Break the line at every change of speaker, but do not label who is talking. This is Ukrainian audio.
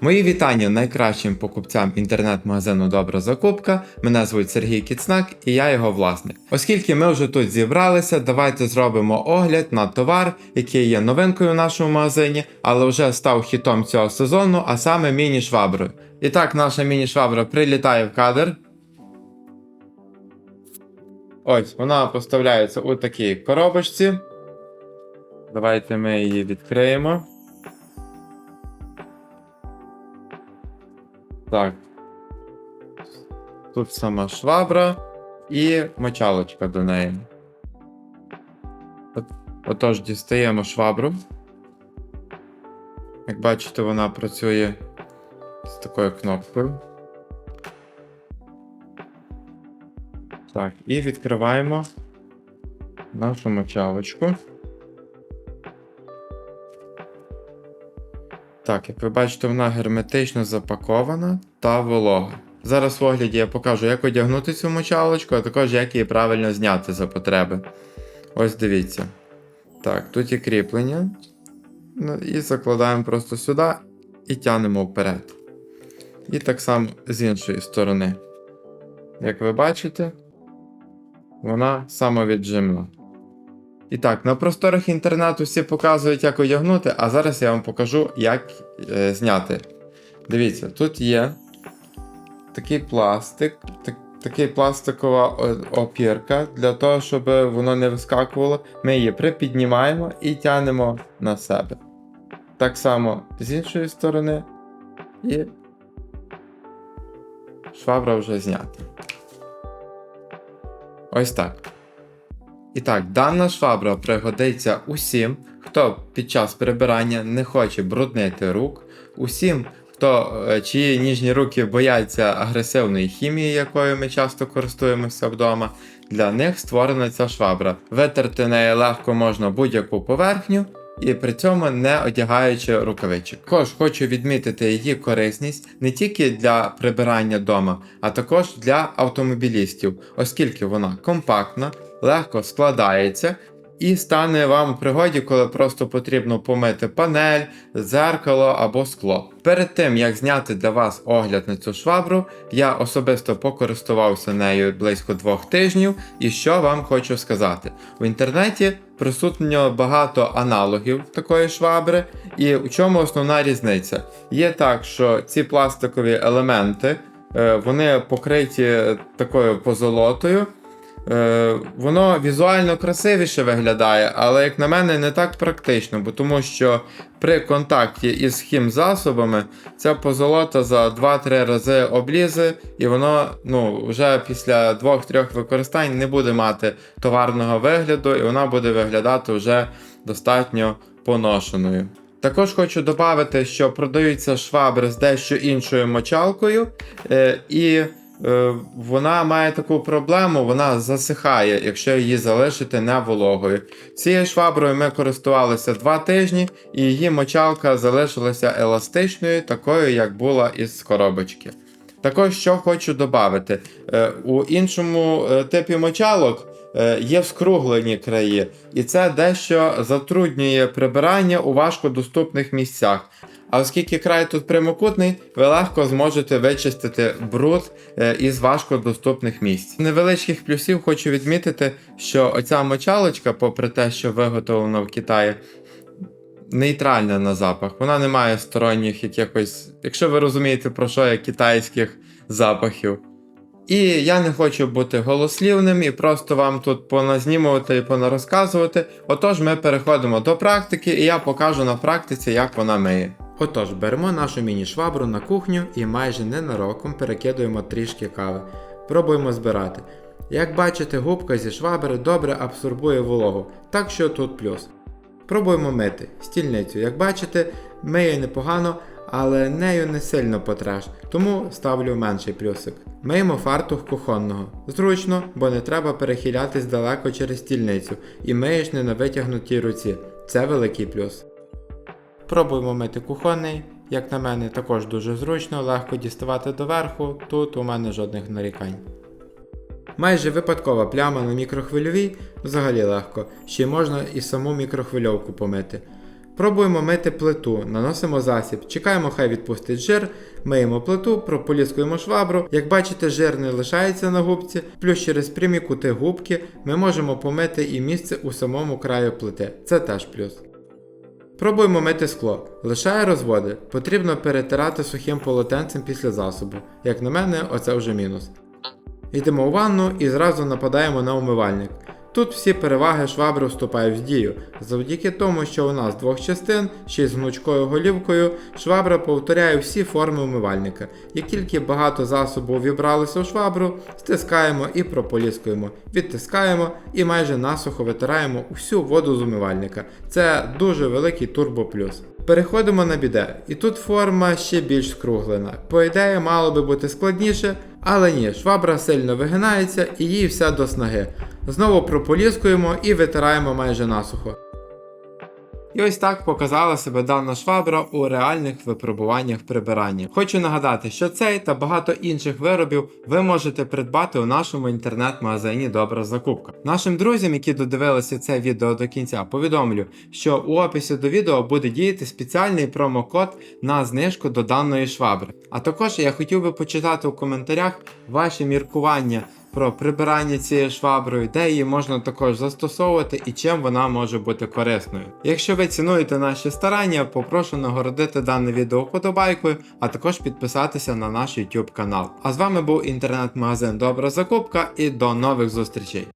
Мої вітання найкращим покупцям інтернет-магазину Добра Закупка. Мене звуть Сергій Кіцнак і я його власник. Оскільки ми вже тут зібралися, давайте зробимо огляд на товар, який є новинкою в нашому магазині, але вже став хітом цього сезону, а саме міні-шваброю. І так, наша міні-швабра прилітає в кадр. Ось, вона поставляється у такій коробочці. Давайте ми її відкриємо. Так. Тут сама швабра і мочалочка до неї. От, отож, дістаємо швабру. Як бачите, вона працює з такою кнопкою. Так, і відкриваємо нашу мочалочку. Так, як ви бачите, вона герметично запакована та волога. Зараз в огляді я покажу, як одягнути цю мочалочку, а також як її правильно зняти за потреби. Ось дивіться. Так, тут є кріплення. Ну, і закладаємо просто сюди і тянемо вперед. І так само з іншої сторони. Як ви бачите, вона самовіджимна. І так, на просторах інтернету всі показують, як одягнути, а зараз я вам покажу, як е, зняти. Дивіться, тут є такий пластик, так, такий пластикова опірка для того, щоб воно не вискакувало. Ми її припіднімаємо і тянемо на себе. Так само з іншої сторони, і швабра вже знята. Ось так. І так, дана швабра пригодиться усім, хто під час прибирання не хоче бруднити рук, усім, хто е, чиї ніжні руки бояться агресивної хімії, якою ми часто користуємося вдома. Для них створена ця швабра. Витерти нею легко можна будь-яку поверхню. І при цьому не одягаючи рукавичок. Також хочу відмітити її корисність не тільки для прибирання дома, а також для автомобілістів, оскільки вона компактна, легко складається і стане вам у пригоді, коли просто потрібно помити панель, дзеркало або скло. Перед тим як зняти для вас огляд на цю швабру, я особисто покористувався нею близько двох тижнів. І що вам хочу сказати: в інтернеті присутньо багато аналогів такої швабри, і у чому основна різниця? Є так, що ці пластикові елементи е, вони покриті такою позолотою. Е, воно візуально красивіше виглядає, але, як на мене, не так практично, бо тому що при контакті із хімзасобами ця позолота за 2-3 рази облізе, і воно ну, вже після 2-3 використань не буде мати товарного вигляду, і вона буде виглядати вже достатньо поношеною. Також хочу додати, що продаються швабри з дещо іншою мочалкою, е, і вона має таку проблему, вона засихає, якщо її залишити не вологою. Цією шваброю ми користувалися два тижні, і її мочалка залишилася еластичною, такою, як була із коробочки. Також що хочу додати, е, у іншому е, типі мочалок е, є скруглені краї, і це дещо затруднює прибирання у важкодоступних місцях. А оскільки край тут прямокутний, ви легко зможете вичистити бруд е, із важкодоступних місць. Невеличких плюсів хочу відмітити, що оця мочалочка, попри те, що виготовлена в Китаї, нейтральна на запах. Вона не має сторонніх якихось, якщо ви розумієте про що я, китайських запахів. І я не хочу бути голослівним і просто вам тут поназнімувати і понарозказувати. Отож, ми переходимо до практики, і я покажу на практиці, як вона миє. Отож, беремо нашу міні-швабру на кухню і майже ненароком перекидуємо трішки кави. Пробуємо збирати. Як бачите, губка зі швабри добре абсорбує вологу, так що тут плюс. Пробуємо мити стільницю. Як бачите, миє непогано, але нею не сильно потреш, тому ставлю менший плюсик. Миємо фартух кухонного. Зручно, бо не треба перехилятись далеко через стільницю і миєш не на витягнутій руці. Це великий плюс. Пробуємо мити кухонний. Як на мене, також дуже зручно, легко діставати доверху, тут у мене жодних нарікань. Майже випадкова пляма на мікрохвильовій взагалі легко, ще можна і саму мікрохвильовку помити. Пробуємо мити плиту, наносимо засіб, чекаємо, хай відпустить жир, миємо плиту, прополіскуємо швабру. Як бачите, жир не лишається на губці, плюс через прямі кути губки ми можемо помити і місце у самому краю плити. Це теж плюс. Пробуємо мити скло. Лишає розводи. Потрібно перетирати сухим полотенцем після засобу. Як на мене, оце вже мінус. Йдемо у ванну і зразу нападаємо на умивальник. Тут всі переваги швабри вступають в дію. Завдяки тому, що у нас двох частин, ще й з гнучкою голівкою, швабра повторяє всі форми умивальника. Як тільки багато засобу вібралося у швабру, стискаємо і прополіскуємо, відтискаємо і майже насухо витираємо усю воду з умивальника. Це дуже великий турбоплюс. Переходимо на біде, і тут форма ще більш скруглена. По ідеї, мало би бути складніше, але ні, швабра сильно вигинається і їй вся до снаги. Знову прополіскуємо і витираємо майже насухо. І ось так показала себе дана швабра у реальних випробуваннях прибирання. Хочу нагадати, що цей та багато інших виробів ви можете придбати у нашому інтернет-магазині Добра закупка. Нашим друзям, які додивилися це відео до кінця, повідомлю, що у описі до відео буде діяти спеціальний промокод на знижку до даної швабри. А також я хотів би почитати у коментарях ваші міркування про прибирання цією шваброю, де її можна також застосовувати і чим вона може бути корисною. Якщо ви цінуєте наші старання, попрошу нагородити дане відео вподобайкою, а також підписатися на наш YouTube канал. А з вами був інтернет-магазин Добра Закупка і до нових зустрічей!